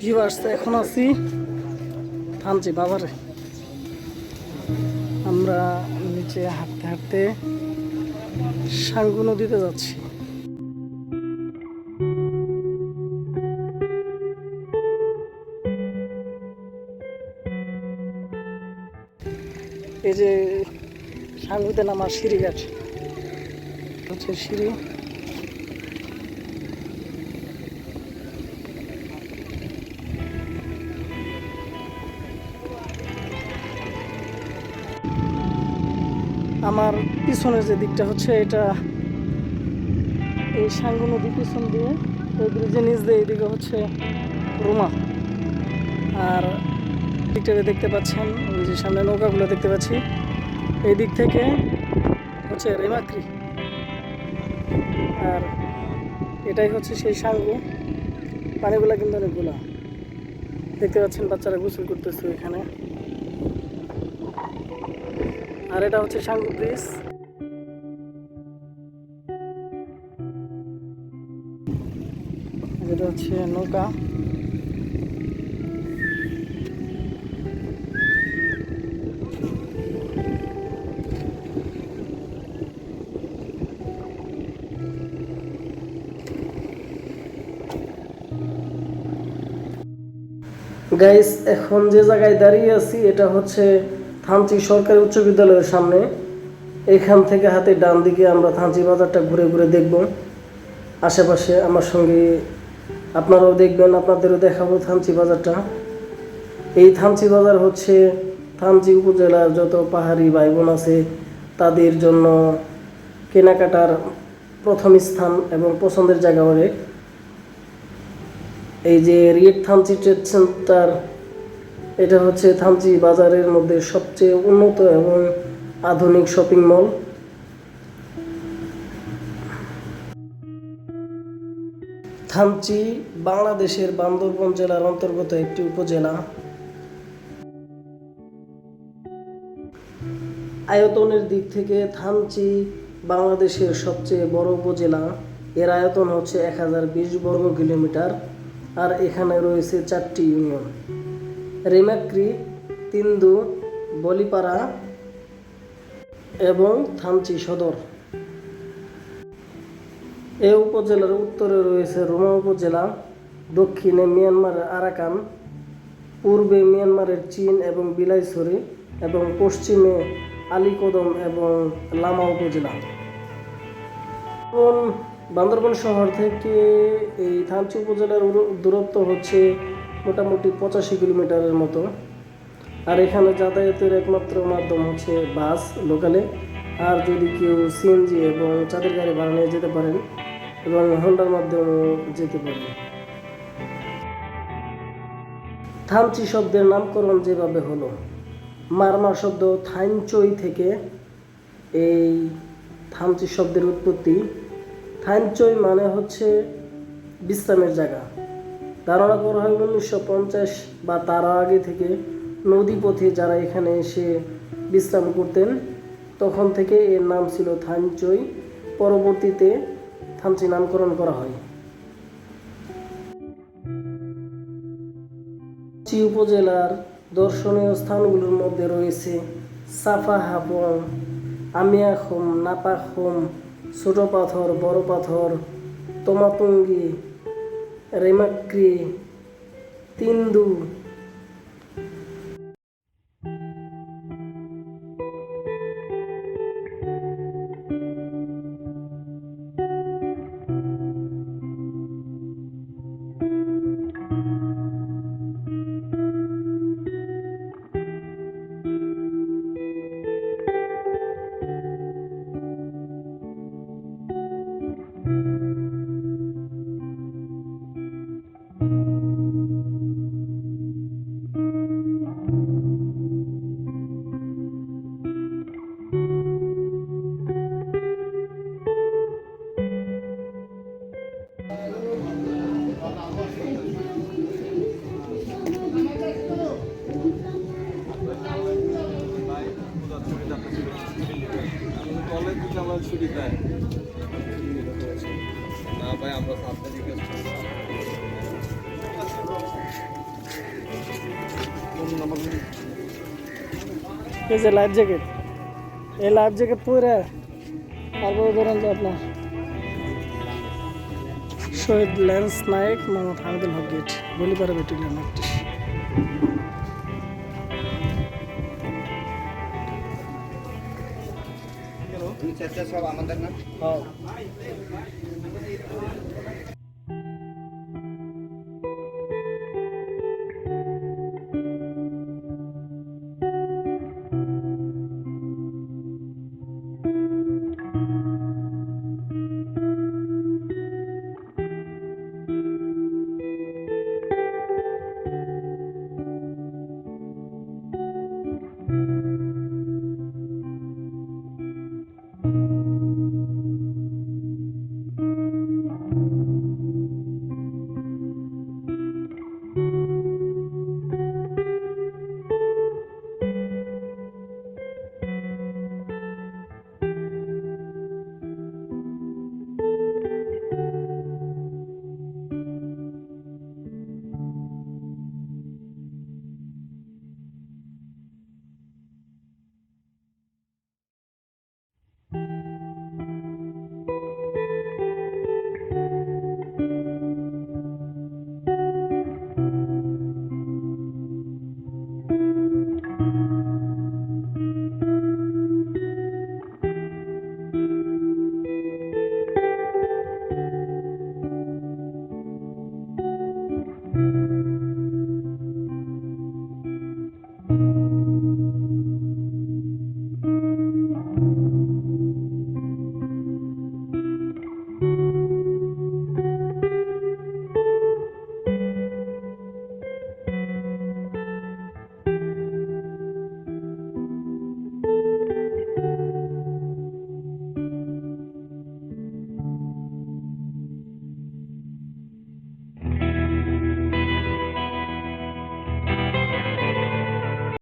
Viewers এখন আছি থানচি বাজারে। আমরা নিচে হাঁটতে হাঁটতে সাঙ্গু নদীতে যাচ্ছি। এই যে সাঙ্গুতে নামার সিঁড়িঘাট, হচ্ছে সিঁড়ি। আমার পিছনের যে দিকটা হচ্ছে এটা এই সাঙ্গু নদীর পিছন দিয়ে, ওই ব্রিজের নিচ দিয়ে এইদিকে হচ্ছে রুমা। আর দিকটাতে দেখতে পাচ্ছেন, ওই যে সামনে নৌকাগুলো দেখতে পাচ্ছি, এই দিক থেকে হচ্ছে রেমাক্রি। আর এটাই হচ্ছে সেই সাঙ্গু। পানিগুলো কিন্তু অনেকগুলো। দেখতে পাচ্ছেন বাচ্চারা গোসল করতেছে এখানে আর এটা হচ্ছে সাঙ্গু ব্রিজ। এটা হচ্ছে নৌকা। গাইস এখন যে জায়গায় দাঁড়িয়ে আছি, এটা হচ্ছে থানচি সরকারি উচ্চ বিদ্যালয়ের সামনে এখান থেকে হাতে ডান দিকে আমরা থানচি বাজারটা ঘুরে ঘুরে দেখব। আশেপাশে আমার সঙ্গে আপনারাও দেখবেন, আপনাদেরও দেখাবো থানচি বাজারটা। এই থানচি বাজার হচ্ছে থানচি উপজেলার যত পাহাড়ি ভাই বোন আছে, তাদের জন্য কেনাকাটার প্রথম স্থান এবং পছন্দের জায়গা বলে এই যে রিয়েট থানচি ট্রেড সেন্টার এটা হচ্ছে থানচি বাজারের মধ্যে সবচেয়ে উন্নত এবং আধুনিক শপিং মল। থানচি বাংলাদেশের বান্দরবন জেলার অন্তর্গত একটি উপজেলা। আয়তনের দিক থেকে থানচি বাংলাদেশের সবচেয়ে বড় উপজেলা। এর আয়তন হচ্ছে এক হাজার বিশ বর্গ কিলোমিটার আর এখানে রয়েছে চারটি ইউনিয়ন। রেমাক্রি, তিন্দু, বলিপাড়া এবং থানচি সদর। এ উপজেলার উত্তরে রয়েছে রোমা উপজেলা, দক্ষিণে মিয়ানমারের আরাকান, পূর্বে মিয়ানমারের চীন এবং বিলাইছড়ি এবং পশ্চিমে আলীকদম এবং লামা উপজেলা। বান্দরবান শহর থেকে এই থানচি উপজেলার দূরত্ব হচ্ছে মোটামুটি পঁচাশি কিলোমিটারের মতো। আর এখানে যাতায়াতের একমাত্র মাধ্যম হচ্ছে বাস লোকালে। আর যদি কেউ সিএনজি এবং চাঁদের গাড়ি ভাড়া নিয়ে যেতে পারেন এবং হন্ডার মাধ্যমেও যেতে পারেন। থানচি শব্দের নামকরণ যেভাবে হলো, মারমা শব্দ থাইনচই থেকে এই থামচি শব্দের উৎপত্তি। থাইনচই মানে হচ্ছে বিশ্রামের জায়গা। ধারণা করা হয় উনিশশো পঞ্চাশ বা তার আগে থেকে নদীপথে যারা এখানে এসে বিশ্রাম করতেন, তখন থেকে এর নাম ছিল থানচই। পরবর্তীতে থানচি নামকরণ করা হয়। চি উপজেলার দর্শনীয় স্থানগুলোর মধ্যে রয়েছে সাফা হাবং আমিয়াখুম নাপাখুম ছোট পাথর, বড় পাথর, তোমাতুঙ্গি রেমাক্রি তিন্দু লাইফ জ্যাকেট এই লাইফ জ্যাকেট পরে তারপরে ধরেন যে আপনার Shaheed lance Naik Mohammad Hamidul Haque gate, Balipara battalion একটি। সব আমাদের না হ্যাঁ